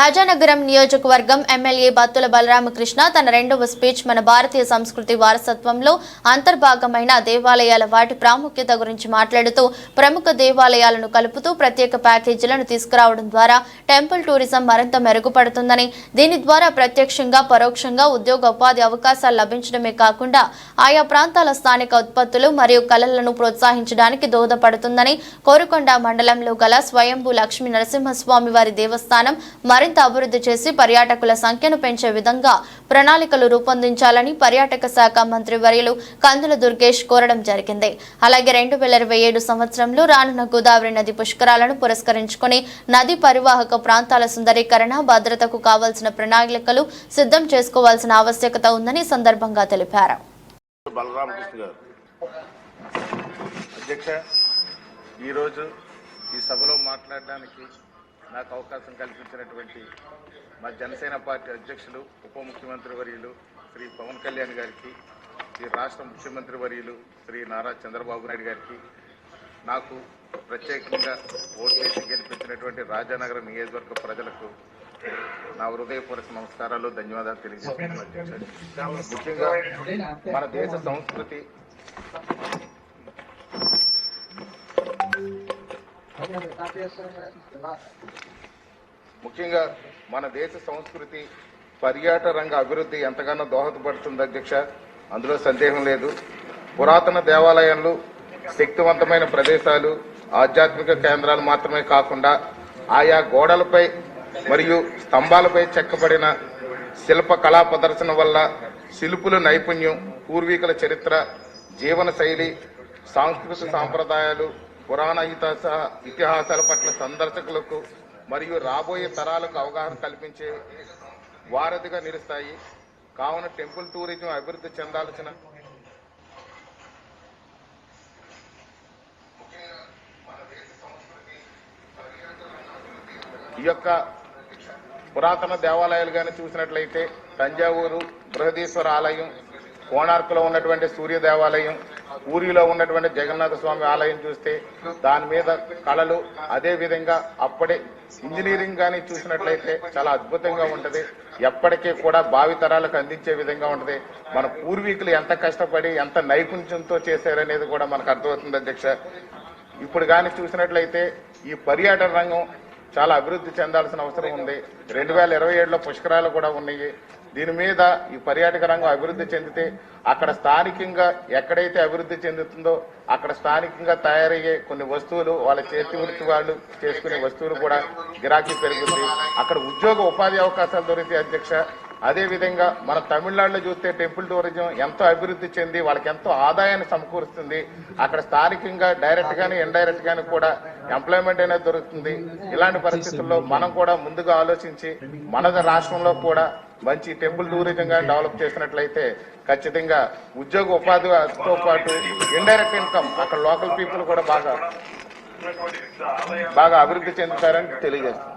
రాజానగరం నియోజకవర్గం ఎమ్మెల్యే బత్తుల బలరామకృష్ణ తన రెండవ స్పీచ్ మన భారతీయ సంస్కృతి వారసత్వంలో అంతర్భాగమైన దేవాలయాల వాటి ప్రాముఖ్యత గురించి మాట్లాడుతూ ప్రముఖ దేవాలయాలను కలుపుతూ ప్రత్యేక ప్యాకేజీలను తీసుకురావడం ద్వారా టెంపుల్ టూరిజం మరింత మెరుగుపడుతుందని దీని ద్వారా ప్రత్యక్షంగా పరోక్షంగా ఉద్యోగ ఉపాధి అవకాశాలు లభించడమే కాకుండా ఆయా ప్రాంతాల స్థానిక ఉత్పత్తులు మరియు కళలను ప్రోత్సహించడానికి దోహదపడుతుందని కోరుకొండ మండలంలో గల స్వయంభూ లక్ష్మీ నరసింహస్వామి వారి దేవస్థానం మరింత అభివృద్ధి చేసి పర్యాటకుల సంఖ్యను పెంచే విధంగా ప్రణాళికలు రూపొందించాలని పర్యాటక శాఖ మంత్రి వర్యులు కందుల దుర్గేష్ కోరడం జరిగింది. అలాగే రెండు వేల ఇరవై ఏడు సంవత్సరంలో రానున్న గోదావరి నది పుష్కరాలను పురస్కరించుకుని నది పరివాహక ప్రాంతాల సుందరీకరణ భద్రతకు కావాల్సిన ప్రణాళికలు సిద్ధం చేసుకోవాల్సిన ఆవశ్యకత ఉందని సందర్భంగా తెలిపారు. ఈరోజు ఈ సభలో మాట్లాడడానికి నాకు అవకాశం కల్పించినటువంటి మా జనసేన పార్టీ అధ్యక్షులు ఉప ముఖ్యమంత్రి వర్యులు శ్రీ పవన్ కళ్యాణ్ గారికి ఈ రాష్ట్ర ముఖ్యమంత్రి వర్యులు శ్రీ నారా చంద్రబాబు నాయుడు గారికి నాకు ప్రత్యేకంగా ఓటు వేసి గెలిపించినటువంటి రాజానగరం నియోజకవర్గ ప్రజలకు నా హృదయపూర్వక నమస్కారాలు ధన్యవాదాలు తెలియజేస్తున్నాను. ముఖ్యంగా మన దేశ సంస్కృతి ముఖ్యంగా మన దేశ సంస్కృతి పర్యాటక రంగ అభివృద్ధి ఎంతగానో దోహదపడుతుంది అధ్యక్ష. అందులో సందేహం లేదు. పురాతన దేవాలయాలు శక్తివంతమైన ప్రదేశాలు ఆధ్యాత్మిక కేంద్రాలు మాత్రమే కాకుండా ఆయా గోడలపై మరియు స్తంభాలపై చెక్కబడిన శిల్ప కళా ప్రదర్శన వల్ల శిల్పుల నైపుణ్యం పూర్వీకుల చరిత్ర జీవన శైలి సాంస్కృతిక సాంప్రదాయాలు పురాణ ఇతిహాస ఇతిహాసాల పట్ల సందర్శకులకు మరియు రాబోయే తరాలకు అవగాహన కల్పించే వారధిగా నిలుస్తాయి. కావున టెంపుల్ టూరిజం అభివృద్ధి చెందాల్సిన ఈ యొక్క పురాతన దేవాలయాలు కానీ చూసినట్లయితే తంజావూరు బృహదీశ్వర ఆలయం కోణార్కులో ఉన్నటువంటి సూర్య దేవాలయం పూరిలో ఉన్నటువంటి జగన్నాథ స్వామి ఆలయం చూస్తే దాని మీద కళలు అదే విధంగా అప్పుడే ఇంజనీరింగ్ కానీ చూసినట్లయితే చాలా అద్భుతంగా ఉంటది. ఎప్పటికీ కూడా భావితరాలకు అందించే విధంగా ఉంటది. మన పూర్వీకులు ఎంత కష్టపడి ఎంత నైపుణ్యంతో చేశారనేది కూడా మనకు అర్థమవుతుంది అధ్యక్ష. ఇప్పుడు కానీ చూసినట్లయితే ఈ పర్యాటక రంగం చాలా అభివృద్ధి చెందాల్సిన అవసరం ఉంది. రెండు వేల ఇరవై ఏడులో పుష్కరాలు కూడా ఉన్నాయి. దీని మీద ఈ పర్యాటక రంగం అభివృద్ధి చెందితే అక్కడ స్థానికంగా ఎక్కడైతే అభివృద్ధి చెందుతుందో అక్కడ స్థానికంగా తయారయ్యే కొన్ని వస్తువులు వాళ్ళ చేతి వృత్తి వాళ్ళు చేసుకునే వస్తువులు కూడా గిరాకీ పెరుగుతుంది అక్కడ ఉద్యోగ ఉపాధి అవకాశాలు దొరికితే అధ్యక్ష అదేవిధంగా మన తమిళనాడులో చూస్తే టెంపుల్ టూరిజం ఎంతో అభివృద్ధి చెంది వాళ్ళకి ఎంతో ఆదాయాన్ని సమకూరుస్తుంది. అక్కడ స్థానికంగా డైరెక్ట్ గానీ ఇండైరెక్ట్ గానీ కూడా ఎంప్లాయ్మెంట్ అనేది దొరుకుతుంది. ఇలాంటి పరిస్థితుల్లో మనం కూడా ముందుగా ఆలోచించి మన రాష్ట్రంలో కూడా మంచి టెంపుల్ టూరిజం గా డెవలప్ చేసినట్లయితే ఖచ్చితంగా ఉద్యోగ ఉపాధితో పాటు ఇండైరెక్ట్ ఇన్కమ్ అక్కడ లోకల్ పీపుల్ కూడా బాగా బాగా అభివృద్ధి చెందుతారని తెలియజేస్తుంది